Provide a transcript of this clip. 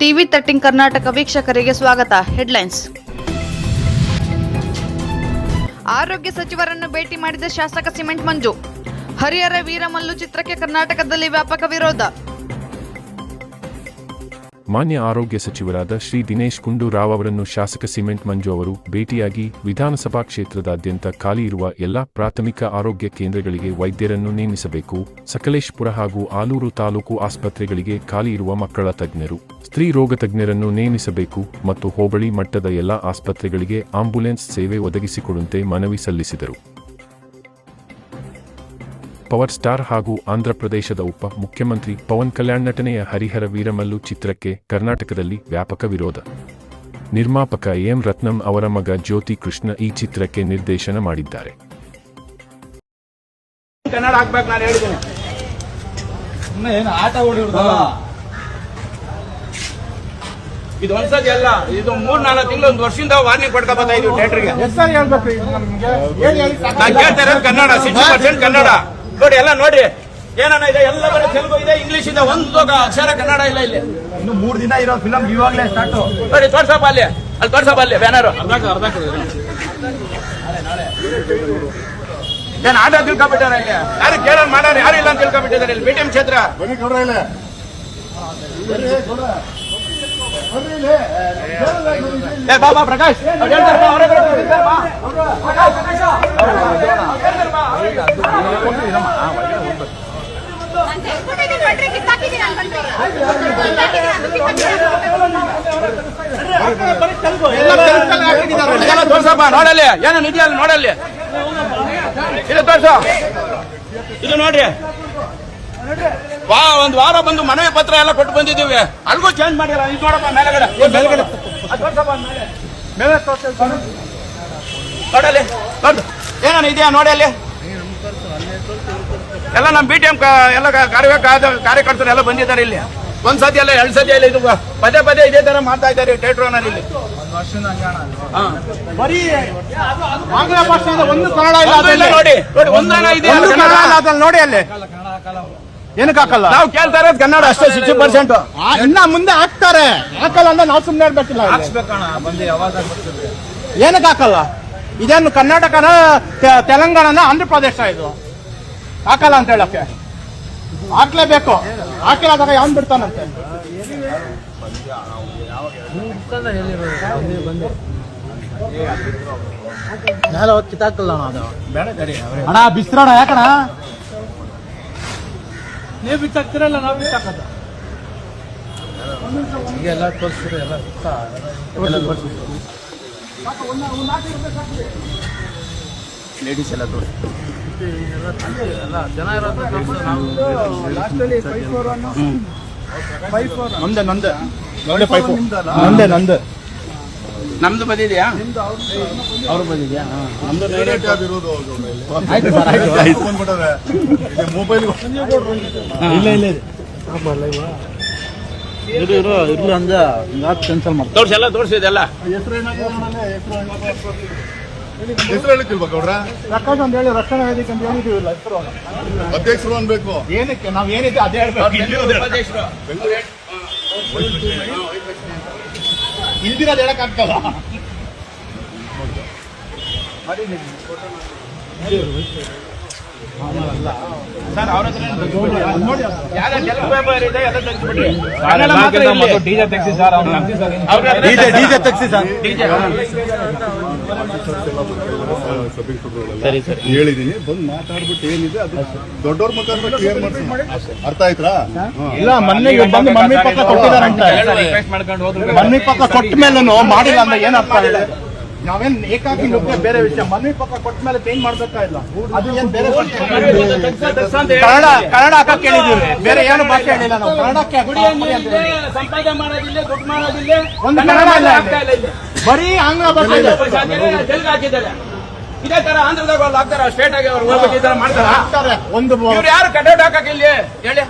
TV thirteen Karnataka ವೀಕ್ಷಕರಿಗೆ ಸ್ವಾಗತ. Headlines. ಆರೋಗ್ಯ ಸಚಿವರನ್ನು ಭೇಟಿ ಮಾಡಿದ ಶಾಸಕ ಸಿಮೆಂಟ್ ಮಂಜು. ಹರಿಹರ ವೀರಮಲ್ಲು ಚಿತ್ರಕ್ಕೆ ಕರ್ನಾಟಕದಲ್ಲಿ ವ್ಯಾಪಕ ವಿರೋಧ. ಮಾನ್ಯ ಆರೋಗ್ಯ ಸಚಿವರಾದ ಶ್ರೀ ದಿನೇಶ್ ಗುಂಡೂರಾವ್ ಅವರನ್ನು ಶಾಸಕ ಸಿಮೆಂಟ್ ಮಂಜು ಅವರು ಭೇಟಿಯಾಗಿ ವಿಧಾನಸಭಾ ಕ್ಷೇತ್ರದಾದ್ಯಂತ ಖಾಲಿ ಇರುವ ಎಲ್ಲಾ ಪ್ರಾಥಮಿಕ ಆರೋಗ್ಯ ಕೇಂದ್ರಗಳಿಗೆ ವೈದ್ಯರನ್ನು ನೇಮಿಸಬೇಕು. ಸಕಲೇಶ್ಪುರ ಹಾಗೂ ಆಲೂರು ತಾಲೂಕು ಆಸ್ಪತ್ರೆಗಳಿಗೆ ಖಾಲಿ ಇರುವ ಮಕ್ಕಳ ತಜ್ಞರು. ಸ್ತ್ರೀ ರೋಗ ತಜ್ಞರನ್ನು ನೇಮಿಸಬೇಕು ಮತ್ತು ಹೋಬಳಿ ಮಟ್ಟದ ಎಲ್ಲಾ ಆಸ್ಪತ್ರೆಗಳಿಗೆ ಆಂಬ್ಯುಲೆನ್ಸ್ ಸೇವೆ ಒದಗಿಸಿಕೊಡುವಂತೆ ಮನವಿ ಸಲ್ಲಿಸಿದರು. ಪವರ್ ಸ್ಟಾರ್ ಹಾಗೂ ಆಂಧ್ರಪ್ರದೇಶದ ಉಪ ಮುಖ್ಯಮಂತ್ರಿ ಪವನ್ ಕಲ್ಯಾಣ್ ನಟನೆಯ ಹರಿಹರ ವೀರಮಲ್ಲು ಚಿತ್ರಕ್ಕೆ ಕರ್ನಾಟಕದಲ್ಲಿ ವ್ಯಾಪಕ ವಿರೋಧ. ನಿರ್ಮಾಪಕ ಎಂ ರತ್ನಂ ಅವರ ಮಗ ಜ್ಯೋತಿ ಕೃಷ್ಣ ಈ ಚಿತ್ರಕ್ಕೆ ನಿರ್ದೇಶನ ಮಾಡಿದ್ದಾರೆ. ಇದು ಒಂದ್ಸತಿ ಅಲ್ಲ ಇದು ಮೂರ್ ನಾಲ್ಕು ತಿಂಗಳು ಒಂದು ವರ್ಷದಿಂದ ವಾರ್ನಿಂಗ್ ಕೊಡ್ಕೊ ಬರ್ತಾ ಇದೀವಿ ಥಿಯೇಟರ್ಗೆ ಎಷ್ಟಲ್ಲಿ ಹೇಳ್ಬೇಕು ಇದು ನಮ್ಗೆ. ಹೇಳಿ ಹೇಳಿ ನಾನು ಕೇಳ್ತಾ ಕನ್ನಡ ಸಿಕ್ಸ್ಟಿ ಪರ್ಸೆಂಟ್ ಕನ್ನಡ. ನೋಡಿ ಎಲ್ಲ ನೋಡಿ. ಏನನ್ನ ಇದೆ? ಎಲ್ಲ ಬರೀ ತೆಲುಗು ಇದೆ ಇಂಗ್ಲಿಷ್ ಇದೆ ಒಂದು ಅಕ್ಷರ ಕನ್ನಡ ಇಲ್ಲ ಇಲ್ಲಿ. ಇನ್ನು ಮೂರ್ ದಿನ ಇರೋ ಫಿಲಂ ಇವಾಗಲೇ ಸ್ಟಾರ್ಟ್ ನೋಡಿ ತೋರ್ಸಪ್ಪ ಅಲ್ಲಿ. ಅಲ್ಲಿ ತೋರ್ಸಪ್ಪ ಅಲ್ಲಿ ಬ್ಯಾನರ್ ಏನ್ ಆಟ ತಿಳ್ಕೊಬಿಟ್ಟಾರೆ ಇಲ್ಲಿ? ಯಾರು ಕೇಳೋಣ ಮಾಡೋರು ಯಾರು ಇಲ್ಲ ಅಂತ ತಿಳ್ಕೊಬಿಟ್ಟಿದ್ದಾರೆ ಇಲ್ಲಿ? ಬಿಟಿಎಂ ಕ್ಷೇತ್ರ. ಏ ಬಾಬಾ ಪ್ರಕಾಶ್. ಹೇಳ್ತಾರೆ ಬಾ, ಅವರೇ ಇದೆಲ್ಲ ತೋರ್ಸಪ್ಪ ನೋಡಲ್ಲಿ ಏನೋ ಇದೆಯಲ್ಲ ನೋಡಲ್ಲಿ? ಇದು ತೋರ್ಸು. ಇದು ನೋಡ್ರಿ. ವಾ ಒಂದ್ ವಾರ ಬಂದು ಮನವಿ ಪತ್ರ ಎಲ್ಲ ಕೊಟ್ಟು ಬಂದಿದ್ದೀವಿ. ಅಲ್ಗೂ ಚೇಂಜ್ ಮಾಡಿಲ್ಲ. ಇದು ನೋಡಪ್ಪ ಮೇಲೆಗಡೆ. ಮೇಲೆ. ನೋಡಲ್ಲಿ ನೋಡು. ಏನಾನ ಇದೆಯಾ ನೋಡಿ ಅಲ್ಲಿ ಎಲ್ಲ ನಮ್ಮ ಬಿ ಟಿ ಎಂ ಎಲ್ಲ ಕಾರ್ಯ ಕಾರ್ಯಕರ್ತರು ಎಲ್ಲ ಬಂದಿದ್ದಾರೆ ಇಲ್ಲಿ. ಒಂದ್ ಸತಿ ಅಲ್ಲ ಎರಡ್ ಸತಿ ಇಲ್ಲ ಇದು ಪದೇ ಪದೇ ಇದೇ ತರ ಮಾಡ್ತಾ ಇದ್ದಾರೆ ಥಿಯೇಟರ್ ಓನರ್ ಇಲ್ಲಿ. ಹಾ. ಬರೀ ಆಂಗ್ಲ ಭಾಷೆ ಒಂದು ಕನ್ನಡ ಇಲ್ಲ. ನೋಡಿ. ನೋಡಿ ಒಂದನ ಇದೆ ನೋಡಿ ಅಲ್ಲಿ. ಏನಕ್ಕೆ ಹಾಕಲ್ಲ? ನಾವು ಕೇಳ್ತಾ ಇರೋದು ಕನ್ನಡ ಅಷ್ಟೇ ಸಿಕ್ಸ್ಟಿ ಪರ್ಸೆಂಟ್ ಇನ್ನ ಮುಂದೆ ಹಾಕ್ತಾರೆ. ಹಾಕಲ್ಲ ಅಂದ್ರೆ ನಾವು ಸುಮ್ಮನೆ ಹೇಳ್ಬೇಕಿಲ್ಲ ಇಲ್ಲಿ. ಏನಕ್ಕೆ ಹಾಕಲ್ಲ? ಇದೇನು ಕರ್ನಾಟಕನ ತೆ- ತೆಲಂಗಾಣನ ಆಂಧ್ರ ಪ್ರದೇಶ ಇದು. ಹಾಕಲ್ಲ ಅಂತ ಹೇಳಕ್ಕೆ? ಹಾಕ್ಲೇಬೇಕು. ಹಾಕಿಲ್ಲ ಆದಾಗ ಯಾವನ್ ಬಿಡ್ತಾನಂತೆ? ಅಣ್ಣ ಬಿಸ್ರಣ ಯಾಕಣ ನೀವು ಬಿತ್ತಾಕ್ತಿರಲ್ಲ ನಾವು ಬಿತ್ತಾಕದ? ಎಲ್ಲ ತೋರಿಸ್ತೀರಿ ಎಲ್ಲ ಲೇಡೀಸ್ ಎಲ್ಲ ತೋರಿಸಿ ನಮ್ದೆ ನಂದೆ ನಂದೆ ಪೈಪು ನಂದೆ ನಂದೆ ನಮ್ದು. ಬಂದಿದ್ಯಾ? ಆಯ್ತು ಸರ್ ಆಯ್ತು. ಮೊಬೈಲ್ ಇಲ್ಲ ಇಲ್ಲ ಇರು ಇರು ಇರ್ಲಿ ಅಂದ. ಕ್ಯಾನ್ಸಲ್ ಮಾಡ್ತಾರೆ ತೋರ್ಸಿ ಎಲ್ಲ ತೋರಿಸಿದೆಲ್ಲ ಹೆಸರು ಹೇಳಿಕ್ಕಿಲ್ವಾ ಗೌಡ್ರ? ಪ್ರಕಾಶ್ ಅಂತ ಹೇಳಿ ರಕ್ಷಣಾ ವೇದಿಕೆ ಅಂತ ಹೇಳಿದೀವಿಲ್ಲ ಹೆಸರು ಅಧ್ಯಕ್ಷರು ಅನ್ಬೇಕು. ಏನಕ್ಕೆ? ನಾವ್ ಏನಿದೆ ಅದೇ ಇಲ್ದಿರೋದು ಸರ್ ಅವ್ರ ಹತ್ರ ತೆಗೆದ್ಬಿಟ್ರಿ ಕನ್ನಡ ಮಾತ್ರ ಇಲ್ಲಿ. ಅವ್ರ ಹತ್ರ ಡಿಜೆ ಸರಿ ಸರಿ. ಹೇಳಿದೀನಿ ಬಂದು ಮಾತಾಡ್ಬಿಟ್ಟು ಏನಿದೆ ಅದು ದೊಡ್ಡವ್ರ ಮುಖಾಂತರ ಕ್ಲಿಯರ್ ಮಾಡ್ತೀನಿ ಅರ್ಥ ಆಯ್ತಾ ಇಲ್ಲ ಮೊನ್ನೆ ಬಂದು ಮಮ್ಮಿ ಪಕ್ಕ ಕೊಟ್ಟಿದಾರಂತ ಮಮ್ಮಿ ಪತ್ರ ಕೊಟ್ಟ ಮೇಲೂ ಮಾಡಿಲ್ಲ ಅಂದ್ರೆ ಏನ್ ಅರ್ಥ ಇದೆ ನಾವೇನ್ ಏಕಾಕಿ ನುಗ್ಗ ಬೇರೆ ವಿಷಯ. ಮನವಿ ಪಕ್ಕ ಕೊಟ್ಟ ಮೇಲೆ ಚೇಂಜ್ ಮಾಡ್ಬೇಕಾ ಇಲ್ಲ? ಅದು ಏನ್ ಬೇರೆ ವಿಷಯ. ಕನ್ನಡ ಕನ್ನಡ ಹಾಕಕ್ ಕೇಳಿದೀವಿ ಬೇರೆ ಏನು ಭಾಷೆ ಹೇಳಿಲ್ಲ ನಾವು. ಕನ್ನಡಕ್ಕೆ. ಸಂಪಾದನೆ ಮಾಡೋದಿಲ್ಲ ದುಡ್ಡು ಮಾಡೋದಿಲ್ಲ. ಒಂದು ಕನ್ನಡ ಇಲ್ಲಿ. ಬರೀ ಆಂಗ್ಲ ಹಾಕಿದ್ದಾರೆ. ಇದೇ ತರ ಆಂಧ್ರದಾಗ ಹಾಕ್ತಾರ ಸ್ಟೇಟ್ ಆಗಿ ಅವ್ರು ಹೋಗ್ಬೇಕು ಈ ತರ ಮಾಡ್ತಾರ? ಹಾಕ್ತಾರೆ. ಒಂದು ಇವ್ರು ಯಾರು ಕಟೌಟ್ ಹಾಕಕ್ ಇಲ್ಲಿ? ಹೇಳಿ.